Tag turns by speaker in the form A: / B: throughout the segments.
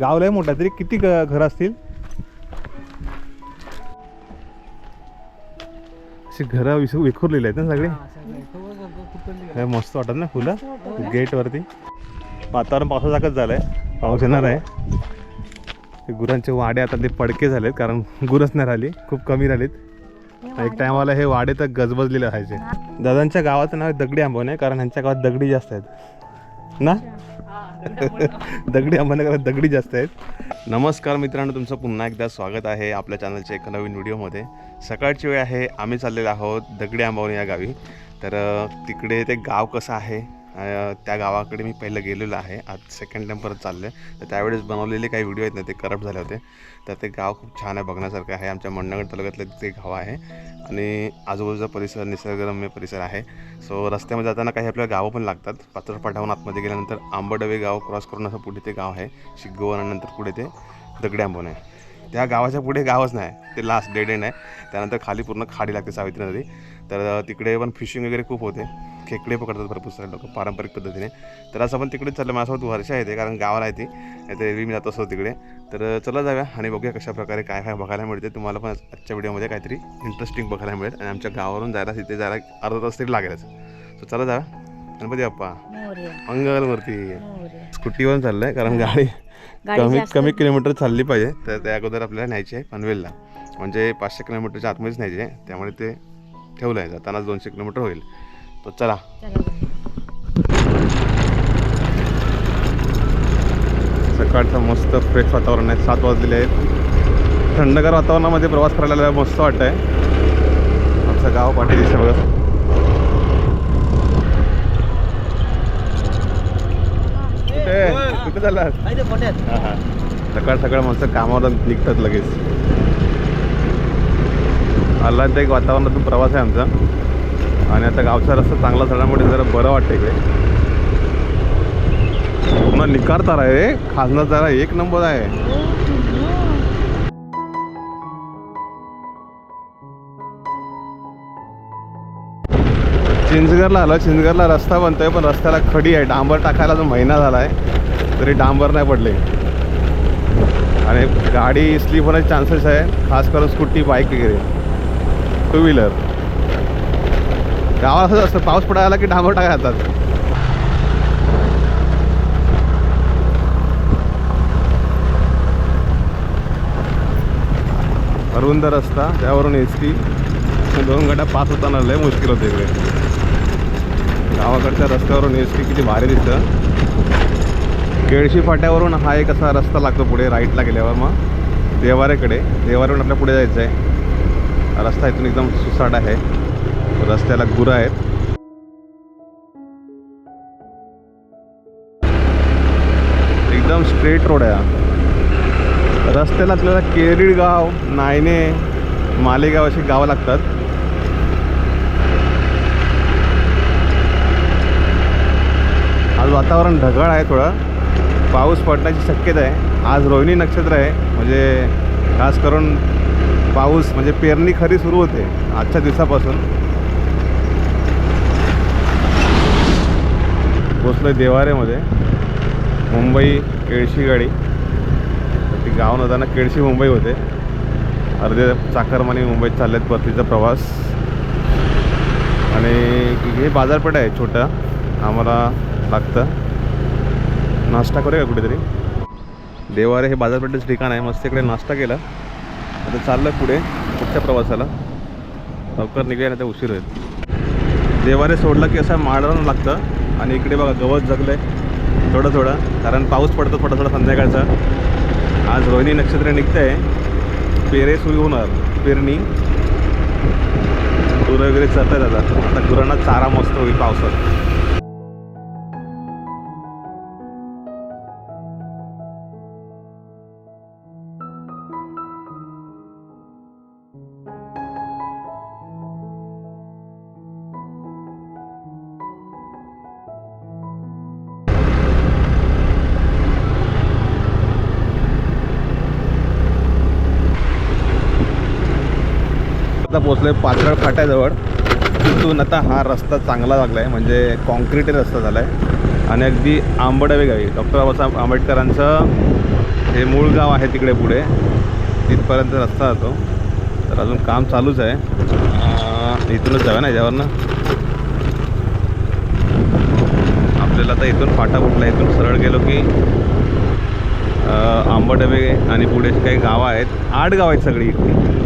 A: गाव लय मोठा आहे. तरी किती घरं असतील? अशी घरं विस विखुरलेली आहेत ना सगळी? मस्त वाटत ना फुलं? गेट वरती. वातावरण पावसासारखंच झालंय. पाऊस येणार आहे. गुरांचे वाडे आता ते पडके झालेत कारण गुरच नाही राहिली. खूप कमी राहिलीत. एक टायमाला हे वाडे तर गजबजलेले राहायचे दादांच्या गावाचं नाव आहे दगडी आंबवणे आहे, कारण ह्यांच्या गावात दगडी जास्त आहेत. ना? दगडी अंबानगरात दगडी जास्त आहेत. नमस्कार मित्रांनो तुमचं पुन्हा एकदा स्वागत आहे आपल्या चॅनलच्या एका नवीन व्हिडिओमध्ये. सकाळची वेळ आहे आम्ही चाललेलो आहोत दगडी आंबावणी या गावी. तर तिकडे ते गाव कसं आहे त्या गावाकडे मी पहिलं गेलेलो आहे. आज सेकंड टाईम परत चाललं आहे तर त्यावेळेस बनवलेले काही व्हिडिओ आहेत ना ते करप्ट झाले होते. तर ते गाव खूप छान आहे बघण्यासारखं आहे. आमच्या मंडणगड तालुक्यातलं ते गाव आहे. आणि आजूबाजूचा परिसर निसर्गरम्य परिसर आहे. सो रस्त्यामध्ये जाताना काही आपल्याला गावं पण लागतात. पात्र पाठावून आतमध्ये गेल्यानंतर आंबडवे गाव क्रॉस करून असं पुढे ते गाव आहे. शिगवनानंतर नंतर पुढे ते दगडे आंबवण आहे. त्या गावाच्या पुढे गावच नाही. ते लास्ट डेड एंड आहे. त्यानंतर खाली पूर्ण खाडी लागते सावित्री नदी तर तिकडे पण फिशिंग वगैरे खूप होते. खेकडे पकडतात भरपूर सारे लोक पारंपरिक पद्धतीने. तर असं पण तिकडे चाललं माझ्यासोबत वर्षा येते कारण गावाला येते ते. एरवी मी जात असतो तिकडे. तर चला जाऊया आणि बघूया कशा प्रकारे काय काय बघायला मिळते. तुम्हाला पण आजच्या व्हिडिओमध्ये काहीतरी इंटरेस्टिंग बघायला मिळेल आणि आमच्या गावावरून जायला तिथे जायला अर्धा तास तरी लागेलच. सो चला जाऊया. गणपती बाप्पा. मंगलमूर्ती. स्कूटीवरून चाललंय कारण गाडी कमीत कमी किलोमीटर चालली पाहिजे. तर त्या अगोदर आपल्याला न्यायची आहे पनवेलला. म्हणजे पाचशे किलोमीटरच्या आतमध्येच न्यायची आहे. त्यामुळे ते ठेवलं आहे. जातानाच दोनशे किलोमीटर होईल. तो चला. सकाळचं मस्त फ्रेश वातावरण आहे. सात वाजलेले आहेत. थंडगार वातावरणामध्ये प्रवास करायला मस्त वाटत आहे आमचं गाव पाठी दिसतं बघा. कुठे? कुठे झाला हा हा. सकाळ सकाळ माणसं कामावर निघतात लगेच. आल्हाददायक वातावरणातून प्रवास आहे आमचा. आणि आता गावचा रस्ता चांगला झाल्यामुळे जरा बरं वाटतं इकडे. पुन्हा निकार तारा आहे खाजना जरा एक नंबर आहे. चिंचगरला आलं. चिंचगरला रस्ता बनतोय पण रस्त्याला खडी आहे. डांबर टाकायला जो महिना झाला आहे तरी डांबर नाही पडले. आणि गाडी स्लिप होण्याचे चान्सेस आहे खास करून स्कूटी बाईक वगैरे. Two wheeler. गावात असतं पाऊस पडायला की डांबर टाका जातात. अरुंद रस्ता त्यावरून एस टी दोन गाड्या पास होताना लय मुश्किल होते इकडे. गावाकडच्या रस्त्यावरून एस टी किती भारी दिसतं. केळशी फाट्यावरून हा एक असा रस्ता लागतो पुढे राईटला गेल्यावर मग. देवारेकडे देवाऱ्यावरून आपल्या पुढे जायचं आहे रस्ता इथून एकदम सुसाट आहे. रस्त्याला गुरं आहेत. एकदम स्ट्रेट रोड आहे हा. रस्त्याला आपल्याला केरळी गाव नायने मालेगाव अशी गावं लागतात. आज वातावरण ढगाळ आहे थोडं. पाऊस पडण्याची शक्यता आहे. आज रोहिणी नक्षत्र आहे. म्हणजे खास करून पाऊस म्हणजे पेरणी खरी सुरू होते आजच्या दिवसापासून. पोचलोय देवारेमध्ये. मुंबई केळशी गाडी. ती गाव नव्हताना केळशी मुंबई होते. अर्धे चाकरमानी मुंबईत चाललेत परतीचा प्रवास. आणि हे बाजारपेठ आहे छोटं. आम्हाला लागतं. नाश्ता करूया का कुठेतरी? देवारे हे बाजारपेठेचं ठिकाण आहे. मस्त इकडे नाश्ता केला. आता चाललं पुढे पुढच्या प्रवासाला. लवकर निघूया नाही तर उशीर होईल. देवारे सोडलं की असं माळवण लागतं. आणि इकडे बघा गवत जगलं आहे थोडं थोडं कारण पाऊस पडतो थोडा थोडा संध्याकाळचा. आज रोहिणी नक्षत्र निघतंय. पेरे सुरू होणार. पेरणी. गुरं वगैरे चरतात आता. आता गुरांना चारा मस्त होईल पावसात. आता आहे पाचरळ फाट्याजवळ तिथून आता हा रस्ता चांगला लागला आहे म्हणजे कॉन्क्रीट रस्ता झाला आहे आणि अगदी आंबडवे गावी डॉक्टर बाबासाहेब आंबेडकरांचं हे मूळ गाव आहे तिकडे पुढे. तिथपर्यंत रस्ता जातो. तर अजून काम चालूच आहे. इथूनच जाऊया ना याच्यावरनं? आपल्याला आता इथून फाटा फुटला इथून सरळ गेलो की आंबडवे आणि पुढे जे काही गावं आहेत आठ गाव आहेत सगळी इकडे.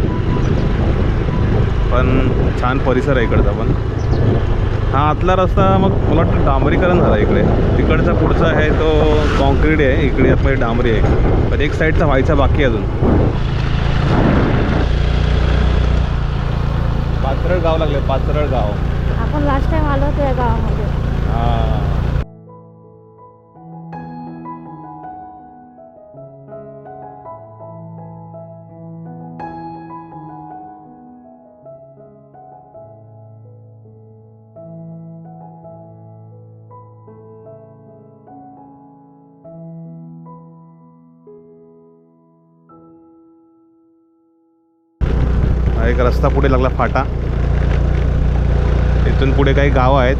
A: पण छान परिसर आहे इकडचा पण. हा आतला रस्ता मग मला वाटतं डांबरीकरण झाला इकडे. तिकडचा पुढचा आहे तो कॉन्क्रीट आहे इकडे आतमध्ये डांबरी आहे. पण एक साईडचा व्हायचा बाकी अजून. पाचरळ गाव लागले पाचरळ गाव.
B: आपण लास्ट टाइम आलो होतो या गावामध्ये.
A: हा. एक रस्ता पुढे लागला फाटा. इथून पुढे काही गावं आहेत.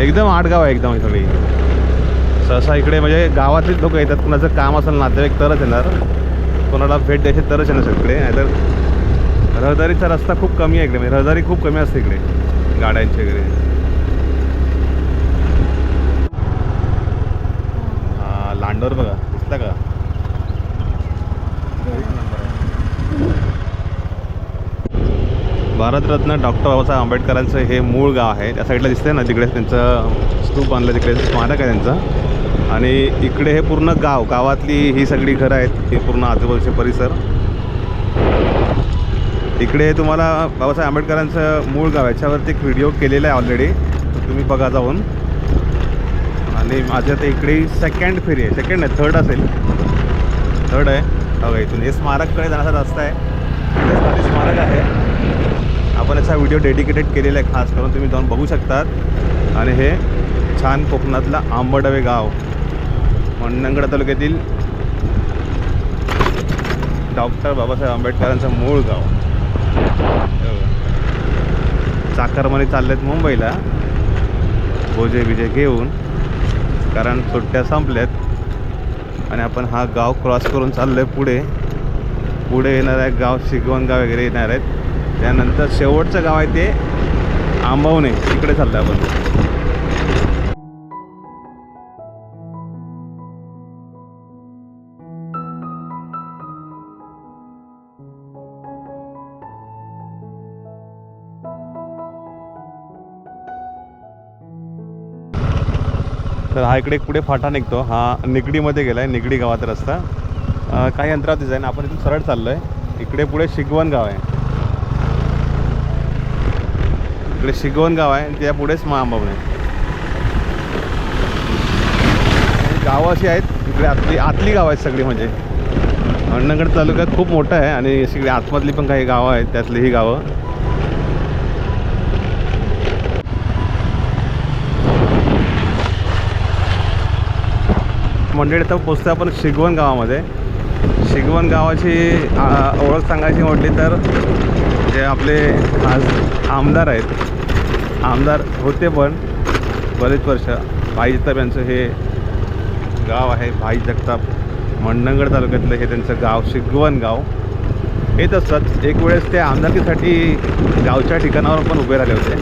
A: एकदम आठ गाव आहे एकदम सगळी सहसा इकडे म्हणजे गावातलीच लोक येतात. कुणाचं काम असेल नातेवाईक तरच येणार. कोणाला भेट द्यायची तरच येणार इकडे. नाहीतर रहदारीचा रस्ता खूप कमी आहे इकडे. म्हणजे रहदारी खूप कमी असते इकडे. गाड्यांची वगैरे. लांडोर बघा. दिसला का? एक नंबर आहे. भारतरत्न डॉक्टर बाबासाहेब आंबेडकरांचं हे मूळ गाव आहे. त्या साईडला दिसतंय ना तिकडे त्यांचं स्तूप बांधलं तिकडे स्मारक आहे त्यांचं. आणि इकडे हे पूर्ण गाव गावातली ही सगळी घरं आहेत हे पूर्ण आजूबाजूचे परिसर. इकडे तुम्हाला बाबासाहेब आंबेडकरांचं मूळ गाव आहे. याच्यावरती एक व्हिडिओ केलेला आहे ऑलरेडी तुम्ही बघा जाऊन. आणि माझ्या तर इकडे सेकंड फेरी आहे. सेकंड आहे थर्ड असेल. थर्ड आहे. बघा इथून हे स्मारककडे जाण्याचा रस्ता आहे. स्मारक आहे. आपण याचा व्हिडिओ डेडिकेटेड केलेला आहे खास करून तुम्ही जाऊन बघू शकतात. आणि हे छान कोकणातलं आंबडवे गाव मंडणगड तालुक्यातील डॉक्टर बाबासाहेब आंबेडकरांचं मूळ गाव. हे चाकरमाने चाललेत मुंबईला. भोजे बिजे घेऊन कारण सुट्ट्या संपल्यात. आणि आपण हा गाव क्रॉस करून चाललो आहे पुढे. पुढे येणार आहे गाव शिगवणगाव वगैरे येणार आहेत. त्यानंतर शेवटचं गाव आहे ते आंबवणे. तिकडे चाललं आपण. तर हा इकडे पुढे फाटा निघतो. हा निगडीमध्ये गेला आहे निगडी गावात रस्ता. काही अंतरावरतीच दिसाय आपण इथून सरळ चाललो आहे इकडे पुढे शिगवण गाव आहे. इकडे शिगवण गाव आहे आणि त्या पुढेच महांबवणे गावं अशी आहेत इकडे आतली आतली गावं आहेत सगळी म्हणजे. अण्णगड तालुका खूप मोठा आहे आणि सगळी आतमधली पण काही गावं आहेत त्यातली ही गावं. मंडळी तर पोचतो आपण शिगवण गावामध्ये शिगवण गावाची ओळख सांगायची म्हटली तर जे आपले आज आमदार आहेत आमदार होते पण बरेच वर्ष भाई जगताप यांचं हे गाव आहे भाई जगताप मंडणगड तालुक्यातलं हे त्यांचं गाव शिगवण गाव. येत असतात एक वेळेस ते आमदारकीसाठी गावच्या ठिकाणावर पण उभे राहिले होते.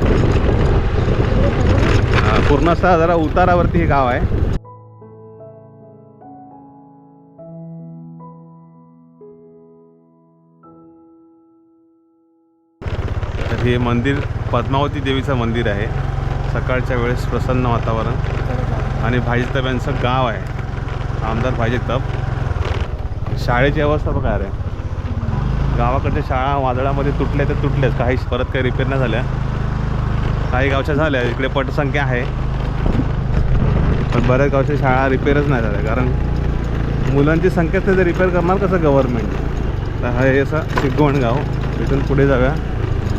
A: पूर्णसा पूर्ण असा जरा उतारावरती हे गाव आहे. हे मंदिर पद्मावती देवीचं मंदिर आहे. सकाळच्या वेळेस प्रसन्न वातावरण. आणि भाईजताप यांचं गाव आहे. आमदार भाईजताप शाळेची अवस्था बघा अरे गावाकडच्या शाळा वादळामध्ये तुटल्या तर तुटल्याच. काही परत काही रिपेअर नाही झाल्या. काही गावच्या झाल्या. इकडे पटसंख्या आहे. पण बऱ्याच गावच्या शाळा रिपेअरच नाही झाल्या. कारण मुलांची संख्याच नाही तर रिपेअर करणार कसं गव्हर्नमेंट तर हे असं शिगवण गाव. इथून पुढे जाऊया.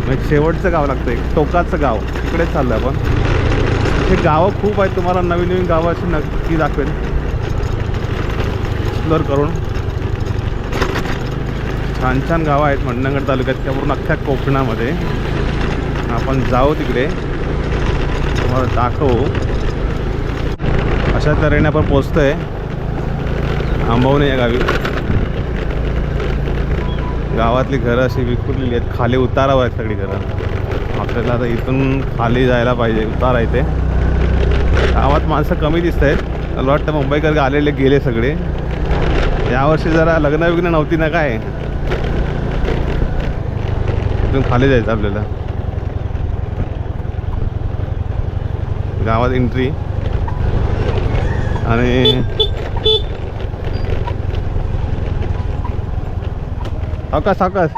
A: मग शेवटचं गाव लागतं एक टोकाचं गाव. तिकडेच चाललं आपण. हे गावं खूप आहेत तुम्हाला नवीन नवीन गावं अशी नक्की दाखवेल एक्सप्लोअर करून. छान छान गावं आहेत मंडणगड तालुक्यात त्यावरून अख्ख्या कोकणामध्ये. आपण जाऊ तिकडे. तुम्हाला दाखवू. अशा तऱ्हेने आपण पोचतो आहे आंबवणे या गावी. गावातली घरं अशी विखुरलेली आहेत. खाली उतारावर आहेत सगळी घरं. आपल्याला आता इथून खाली जायला पाहिजे उतारा इथे. गावात माणसं कमी दिसत आहेत. मला वाटतं मुंबईकर आलेले गेले सगळे. यावर्षी जरा लग्न विग्न नव्हती ना काय? इथून खाली जायचं आपल्याला. गावात एंट्री आणि सावकाश सावकाश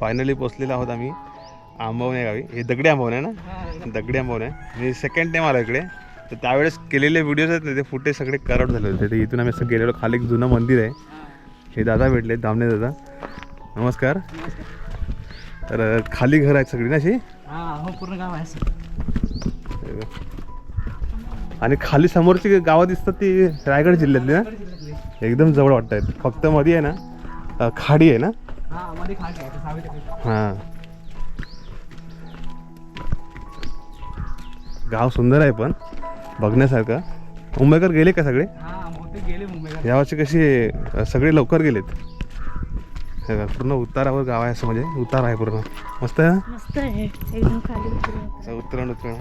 A: फायनली पोचलेलो आहोत आम्ही. आंबवणे गावी. हे दगडी आंबवणे ना? दगडी आंबवणे मी सेकंड टाइम आलो इकडे. तर त्यावेळेस केलेले व्हिडिओज आहेत ना ते फुटेज सगळे करप्ट झाले होते. तर इथून आम्ही असं गेलेलो. खाली एक जुनं मंदिर आहे. हे दादा भेटले दामणे दादा. नमस्कार. तर खाली घर आहेत सगळी ना अशी?
C: हा पूर्ण गाव आहे
A: आणि खाली समोरची गावं दिसतात ती रायगड जिल्ह्यातली ना? एकदम जवळ वाटत आहेत. फक्त मध्ये आहे ना खाडी आहे ना?
C: हा
A: हां. गाव सुंदर आहे पण बघण्यासारखं. मुंबईकर गेले का सगळे?
C: हा मुंबईला
A: यावर्षी कशी सगळे लवकर गेलेत? हे बघा, पूर्ण उतारावर गाव आहे असं म्हणजे उतार आहे पूर्ण. मस्त आहे ना?
B: मस्त आहे एकदम खाली उतरून.
A: असं उतरण उतरण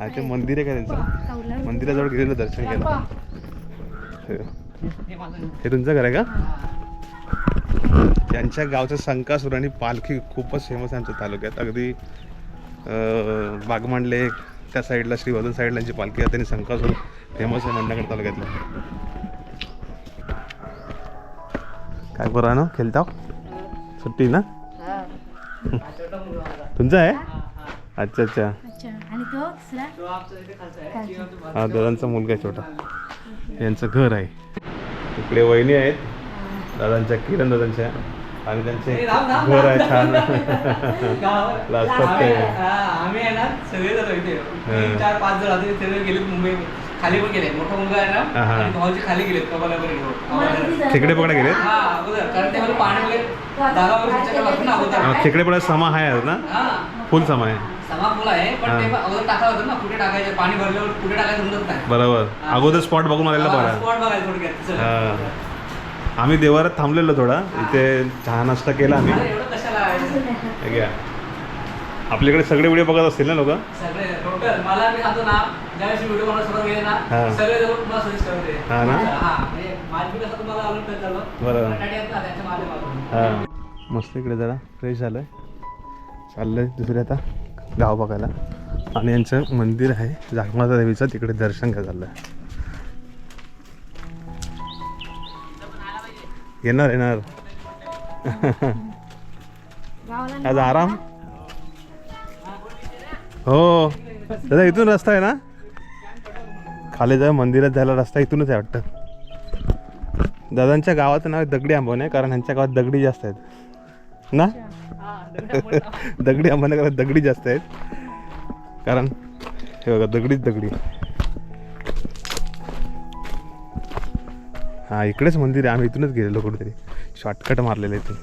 A: आणि ते. मंदिर आहे का त्यांचं. मंदिराजवळ गेलेलं दर्शन केलं हे
C: हे.
A: हे तुमचं घर आहे का
C: हा.
A: त्यांच्या गावचं संकासूर आणि पालखी खूपच फेमस आहे आमच्या तालुक्यात अगदी अं, बागमांडले त्या साईडला श्रीवर्धन साईडला यांची पालखी आहे त्यांनी संकासूर फेमस आहे मंडणगड तालुक्यातलं काय बरं ना खेळता सुट्टी ना. तुमचं आहे
C: हा, हा.
A: अच्छा अच्छा
B: अच्छा. आणि तो दुसरा.
A: हा दादांचा मुलगा आहे छोटा. यांचं घर आहे. इकडे वहिनी आहेत. दादांच्या किरण दादांच्या. आणि त्यांचे घर. आहे छान. लाजतात
C: आम्ही
A: ते.
C: हा, आम्ही आहे ना सगळे जण इथे चार पाच जण आता सगळे गेलेत मुंबई. खाली पण गेले. मोठा मुलगा आहे
A: हा,
C: ना खाली
A: खेकडे पकडा गेले
C: हा अगोदर. कारण ते मला पाणी वगैरे
A: समा आहे ना?
C: हा.
A: फुल समा आहे.
C: समा फुल आहे पण
A: हा.
C: ते अगोदर टाकावं होतं ना कुठे टाकायचं पाणी भरल्यावर कुठे टाकायचं समजत नाही
A: बरोबर. अगोदर स्पॉट बघून आलेला बरा.
C: स्पॉट बघायचं थोडक्यात चल.
A: हा. आम्ही देवारात थांबलेलो थोडा. इथे चहा नाश्ता केला आम्ही.
C: अरे, एवढं कशाला आहे?
A: घ्या. आपल्याकडे सगळे व्हिडिओ बघत असतील ना लोक?
C: सगळे टोटल मला मी सांगतो ना ज्यावेळेस व्हिडिओ बनवत सुरुवात केली
A: हा.
C: ना सगळे जवळ तुम्हाला सजेस्ट करते.
A: हा ना?
C: हा. म्हणजे माझी कसं तुम्हाला आवडत झालं
A: बरोबर.
C: बटाटे आहेत ना त्यांच्या माध्यमातून
A: हा. मस्त इकडे जरा फ्रेश झालं चाललंय दुसरे आता. गाव बघायला. आणि यांचं मंदिर आहे जागमाता देवीचं तिकडे दर्शन घ्या चाललंय. येणार येणार. आज आराम? हो. दादा इथून रस्ता आहे ना? खाली जाय मंदिरात जायला रस्ता इथूनच आहे वाटतं. दादांच्या गावाचं नाव आहे दगडी आंबवणे आहे, कारण ह्यांच्या गावात दगडी जास्त आहेत. ना? दगडी आम्हाला कारण दगडी जास्त आहेत. कारण हे बघा दगडीच दगडी. हा इकडेच मंदिर आहे. आम्ही इथूनच गेलेलो कुठेतरी. शॉर्टकट मारलेलं इथून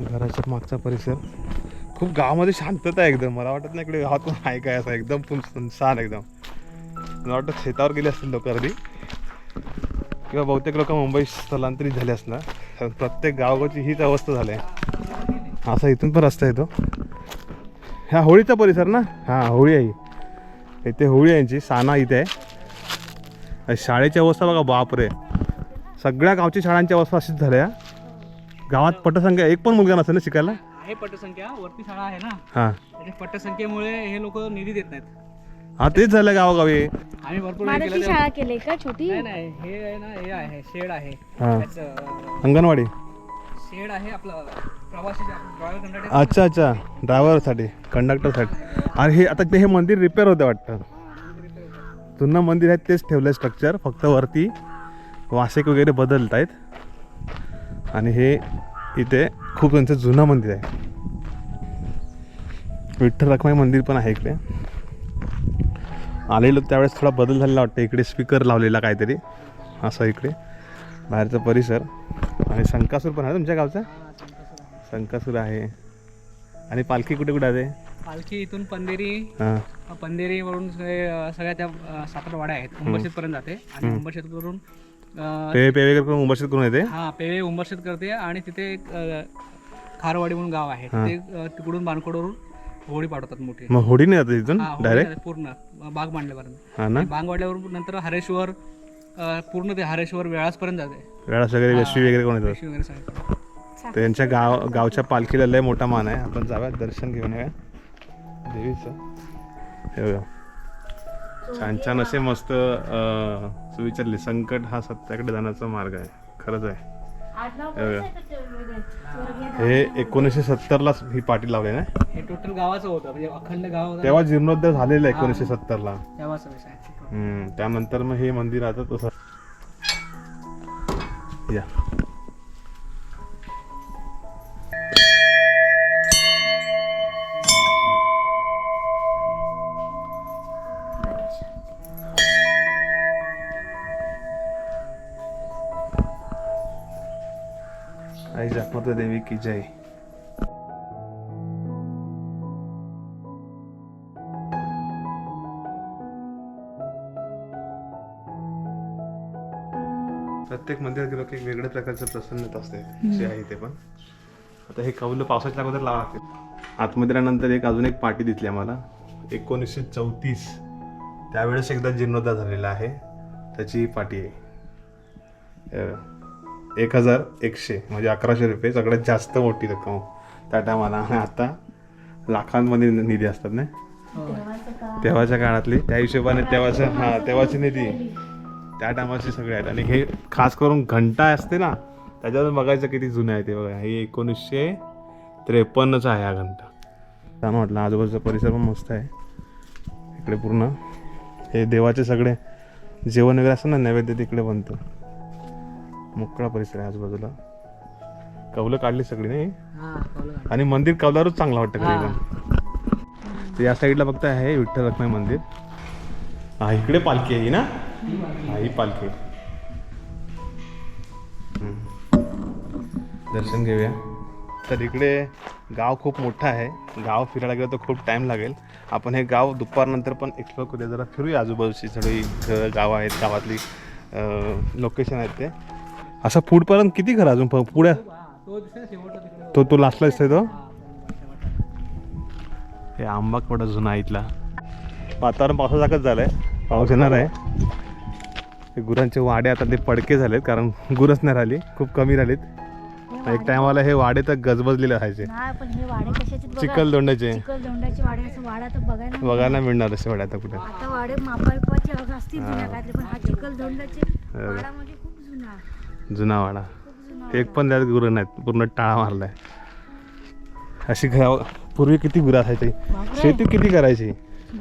A: घराच्या मागचा परिसर. खूप गावामध्ये शांतता आहे एकदम. मला वाटत नाही इकडे गावात पण आहे काय असं एकदम फुल एकदम. मला वाटतं शेतावर गेले असतील लोक अर्धी. किंवा बहुतेक लोक मुंबई स्थलांतरित झाले असणार. कारण प्रत्येक गावाची हीच अवस्था झाली आहे. असा इथून पण रस्ता येतो. ह्या होळीचा परिसर ना? हां होळी आहे इथे होळी यांची साना इथे आहे. शाळेची अवस्था बघा बापरे. सगळ्या गावची शाळांची अवस्था अशीच झाल्या गावात पटसंख्या एक पण मुलगा नसेल ना शिकायला?
C: आहे पटसंख्या वरती शाळा आहे ना.
A: हां.
C: पटसंख्येमुळे हे लोक निधी देत नाहीत.
A: हा तेच झालं गावोगावी.
C: आम्ही भरपूर हे
B: शाळा केली का छोटी?
C: नाही नाही हे आहे ना हे आहे शेड आहे.
A: हां.
C: त्याचं
A: अंगणवाडी.
C: शेड आहे आपलं प्रवासी ड्रायव्हर कंडक्टर
A: अच्छा अच्छा. ड्रायव्हरसाठी कंडक्टरसाठी आणि हे आता ते हे मंदिर रिपेअर होतं वाटतं. जुनं मंदिर आहे तेच ठेवलं स्ट्रक्चर फक्त वरती वासेक वगैरे बदलत आहेत आणि हे इथे खूप त्यांचं जुनं मंदिर आहे. विठ्ठल रखमाई मंदिर पण आहे इकडे. आलेलो त्यावेळेस थोडा बदल झालेला वाटतं. इकडे स्पीकर लावलेला काहीतरी. असं इकडे. बाहेरचा परिसर. आणि शंकासूर पण आहे तुमच्या गावचा? शंकासूर आहे. आणि पालखी कुठे कुठे आहे?
C: पालखी इथून
A: हां.
C: सगळे अं, सगळ्या त्या सात आठ वाड्या आहेत उंबरशेत पर्यंत जाते. आणि उंबरशेत करून
A: पेवे पेवे करून उंबरशीत करून येते?
C: हा पेवे उंबरशेत करते. आणि तिथे एक खारवाडी म्हणून गाव आहे. ते तिकडून बाणकोडवरून होडी पाठवतात मोठी.
A: मग होडी नाही जाते तिथून
C: हा, होडी
A: डायरेक्ट
C: पूर्ण बाग मांडल्यापर्यंत
A: हा ना?
C: बाग वाढल्यावरून नंतर हरेश्वर अं, पूर्ण ते हरेश्वर वेळासपर्यंत जाते.
A: वेळा सगळे यशवी वगैरे कोण येतात?
C: वगैरे
A: त्यांच्या गाव गावच्या पालखीला लय मोठा मान आहे. आपण जाऊया दर्शन घेऊन येऊया. देवीचं. हे बघा. छान छान असे मस्त अं, तू विचारले संकट हा सत्याकडे जाण्याचा मार्ग आहे. खरंच आहे. हे हे एकोणीसशे सत्तरलाच ही पाठी लावली ना?
C: हे टोटल गावाचं होतं म्हणजे अखंड गाव होतं.
A: तेव्हा जीर्णोद्धार झालेला आहे एकोणीसशे सत्तरला.
C: आहे.
A: हम्म, त्यानंतर मग हे मंदिर आता तसं या. देवी की जय. प्रत्येक मंदिरात गेलो की एक वेगळ्या प्रकारचं प्रसन्नता असते जे आहे ते पण. आता हे कौल पावसाच्या अगोदर लावा लागते आतमध्ये आल्यानंतर एक अजून एक पाठी दिसली आम्हाला. एकोणीसशे चौतीस. त्यावेळेस एकदा जीर्णोद्धार झालेला आहे. त्याची ही पाठी आहे एक हजार एकशे म्हणजे अकराशे रुपये. सगळ्यात जास्त मोठी रक्कम. त्या टायमाला आणि आता लाखांमध्ये निधी असतात ना? तेव्हाच्या काळातली. त्या हिशोबाने तेव्हाच्या हा तेव्हाची निधी. त्या टायमाची सगळे आहेत. आणि हे खास करून घंटा असते ना त्याच्यातून बघायचं किती जुनं आहे ते बघा. हे एकोणीसशे त्रेपन्नचा आहे हा घंटा. छान वाटलं. आजूबाजूचा परिसर पण मस्त आहे. इकडे पूर्ण. हे देवाचे सगळे जेवण वगैरे असतं ना नैवेद्य तिकडे बनतं. मोकळा परिसर आहे आजूबाजूला. कौलं काढली सगळी नाही?
C: हा.
A: आणि मंदिर कौलारूच चांगलं वाटतं तर या साईडला फक्त आहे विठ्ठल रखमाई मंदिर. हा इकडे पालखी आहे ही ना? हा ही पालखी. दर्शन घेऊया. तर इकडे गाव खूप मोठं आहे. गाव फिरायला गेलं तर खूप टाईम लागेल. आपण हे गाव दुपारनंतर पण एक्सप्लोर करूया. जरा फिरूया आजूबाजूची सगळी घरं गावं आहेत गावातली लोकेशन आहेत ते. असं पुढपर्यंत किती घर अजून प- पुढे?
C: हा, तो
A: तो तो लास्टला दिसतोय तो?
C: हा.
A: हे आंबा केवढा जुना इथला. वातावरण पावसासारखंच झालंय. पाऊस येणार आहे. हे गुरांचे वाडे आता ते पडके झालेत कारण गुरच नाही राहिली. खूप कमी राहिलीत. एक टायमाला हे वाडे तर गजबजलेले राहायचे.
B: हे वाडा तर बघायला
A: मिळणार. असे वाडे आता कुठे?
B: वाडे अगं असतील. जुन्या पण हा खूप जुना
A: जुना वाडा एक पण त्यात गुरं नाहीत. पूर्ण टाळा मारलाय. अशी गाव पूर्वी किती गुरं असायची. शेती किती करायची?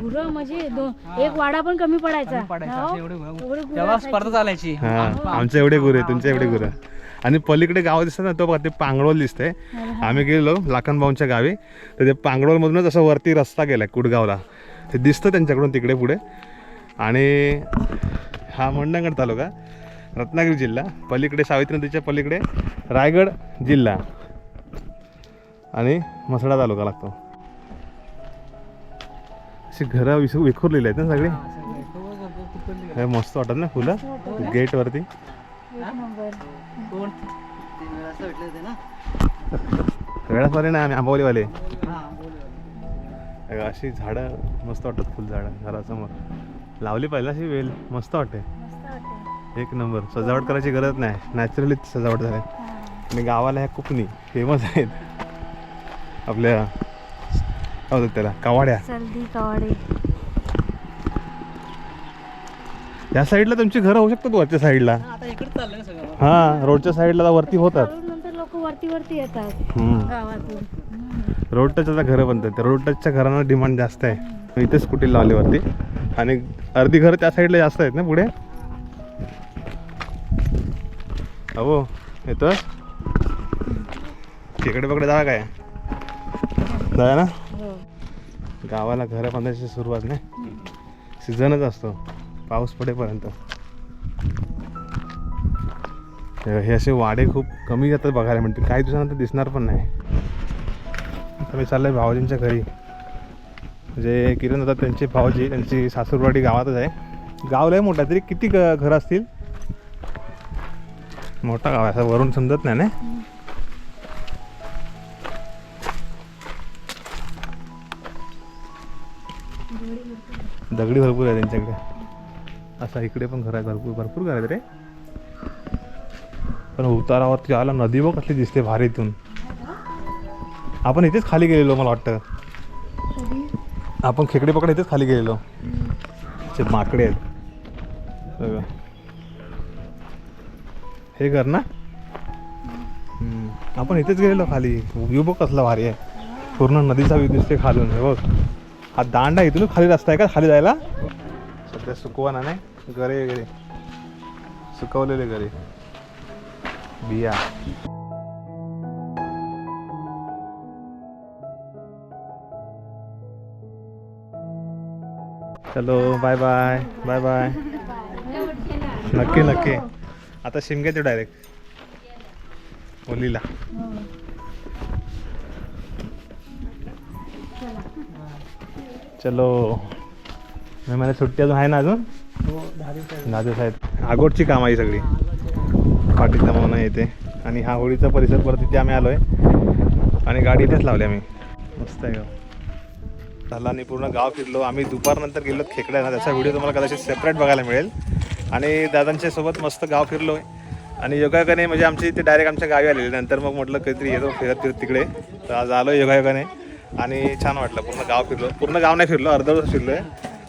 B: गुरं म्हणजे एक वाडा पण कमी पडायचा. हो?
C: एवढे गुरं. तेव्हा. स्पर्धा चालायची.
A: हा आमचे एवढे गुरं तुमचे एवढे गुरं आणि पलीकडे गाव दिसतं ना तो बघा ते पांगडोल दिसतंय. आम्ही गेलो लाखनभाऊंच्या गावी. तर ते पांगडोलमधूनच असं वरती रस्ता गेलाय कुडगावला. ते दिसतं त्यांच्याकडून तिकडे पुढे. आणि हा मंडणगड तालुका. रत्नागिरी जिल्हा पलीकडे सावित्री नदीच्या पलीकडे रायगड जिल्हा. आणि मसडा तालुका लागतो. अशी घरं विस विखुरलेली आहेत ना सगळी?
C: हा,
A: हे मस्त वाटत ना फुलं? गेट वरती
B: एक नंबर.
C: कोण? ते असं भेटले होते ना?
A: आम्ही आंबवलीवाले
C: बोल
A: अशी झाडं मस्त वाटतात फुलझाडं घरासमोर. लावली पाहिजे अशी वेल मस्त वाटते. एक नंबर. सजावट करायची गरज नाही. नॅचरली सजावट झाली. आणि गावाला ह्या कुपणी फेमस आहेत. आपल्या त्याला. कवाड्या. या साईडला तुमची घरं होऊ शकतात वरच्या साईडला
C: आता इकडे चाललंय ना सगळं.
A: हां रोडच्या साईडला वरती होतात.
B: लोक वरती वरती येतात.
A: रोड टचच्या घरं बनतात. त्या रोड टचच्या घरांना डिमांड जास्त आहे. इथे स्कूटी लावली वरती. आणि अर्धी घरं त्या साईडला जास्त आहेत ना पुढे? अहो येतो तिकडे पकडे जावा काय? जाऊया ना?
B: हो.
A: गावाला घरं बांधायची सुरुवात नाही. सीझनच असतो. पाऊस पडेपर्यंत. हे असे वाडे खूप कमी जातात बघायला मिळतील. काही दिवसानंतर दिसणार पण नाही. तर मी चाललोय भावजींच्या घरी. म्हणजे किरण होता त्यांचे भावजी त्यांची सासूरवाडी गावातच आहे. गाव लय मोठा आहे. तरी किती घरं असतील? मोठा गाव आहे. असं वरून समजत नाही ना? दगडी भरपूर आहे त्यांच्याकडे. असा इकडे पण घर आहे. भरपूर भरपूर घर आहेत रे. पण उतारावरती आला नदी बघ कसली दिसते भारीतून. आपण इथेच खाली गेलेलो मला वाटतं. आपण खेकडे पकड इथेच खाली गेलेलो. माकडे आहेत. सगळं. हे कर ना. आपण इथेच गेलेलो खाली. व्ह्यू बघ कसला भारी आहे. पूर्ण नदीचा व्ह्यू दिसते खालून. हे बघ. हा दांड इथून खाली रस्ता आहे का? खाली जायला? सध्या सुकवाना नाही. गरे वगैरे. सुकवलेले गरे बिया. चलो बाय बाय बाय बाय नक्की नक्की. आता शिमग्याचे डायरेक्ट ओलीला हो, चलो. मी मला सुट्टी अजून आहे ना अजून? नाजू साहेब आगोटची काम आहे सगळी. पाटील म्हणून येते आणि हा होळीचा परिसर परत तिथे आम्ही आलोय. आणि गाडी इथेच लावली आम्ही. मस्त आहे गाव झाला आणि पूर्ण गाव फिरलो. आम्ही दुपारनंतर गेलो खेकड्या ना त्याचा व्हिडिओ तुम्हाला कदाचित सेपरेट बघायला मिळेल. आणि दादांच्या सोबत मस्त गाव फिरलो. आणि योगायोगाने म्हणजे आमची इथे डायरेक्ट आमच्या गावी आलेले. नंतर मग म्हटलं काहीतरी येतो फिरत फिरत तिकडे. तर आज आलो योगायोगाने. आणि छान वाटलं पूर्ण गाव फिरलो. पूर्ण गाव नाही फिरलो अर्धवट फिरलोय.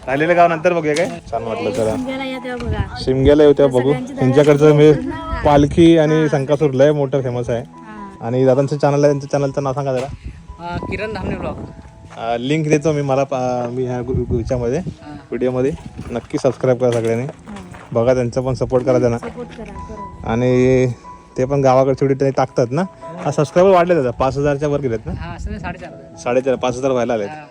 A: राहिलेलं गाव नंतर बघूया काय? छान वाटलं चला
B: शिमग्याला या तेव्हा बघा.
A: शिमग्याला येऊ तेव्हा बघू. त्यांच्याकडचं म्हणजे पालखी आणि शंकासूर लय मोठं फेमस आहे. आणि दादांचं चॅनल आहे त्यांचं चॅनलचं नाव सांगा जरा.
C: किरण धामणे ब्लॉग
A: लिंक देतो मी मला पा- मी ह्या ह्याच्यामध्ये व्हिडिओमध्ये नक्की सबस्क्राईब करा सगळ्यांनी. बघा त्यांचा पण सपोर्ट करा त्यांना.
B: सपोर्ट करा बरोबर.
A: आणि ते पण गावाकडे व्हिडिओ त्यांनी टाकतात ना? हा सबस्क्राईबर वाढले त्याचा पाच हजारच्या वर गेलेत ना?
C: हा असं साडेचार हजार.
A: साडेचार पाच हजार व्हायला आलेत
C: हा.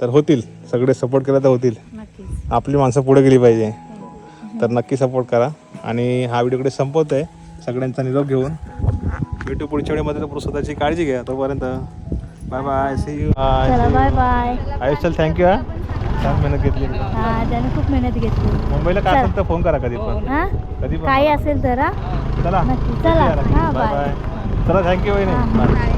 A: तर होतील सगळे सपोर्ट केला तर होतील.
B: नक्कीच.
A: आपली माणसं पुढे गेली पाहिजे. तर नक्की सपोर्ट करा. आणि हा व्हिडिओकडे संपवतो आहे सगळ्यांचा निरोप घेऊन. भेटू पुढच्या वेळेमध्ये तर स्वतःची काळजी घ्या. तोपर्यंत बाय बाय सी यू
B: चला बाय बाय
A: आयुष चल थँक्यू हा. छान मेहनत घेतली
B: हा त्याने खूप मेहनत घेतली.
A: मुंबईला काय असेल तर फोन करा कधी पण.
B: हा?
A: कधी पण
B: काही असेल तर हा?
A: चला.
B: नक्की. चला. हा,
A: बाय
B: बाय.
A: बाय चला थँक्यू वहिनी.
B: हा.
A: बाय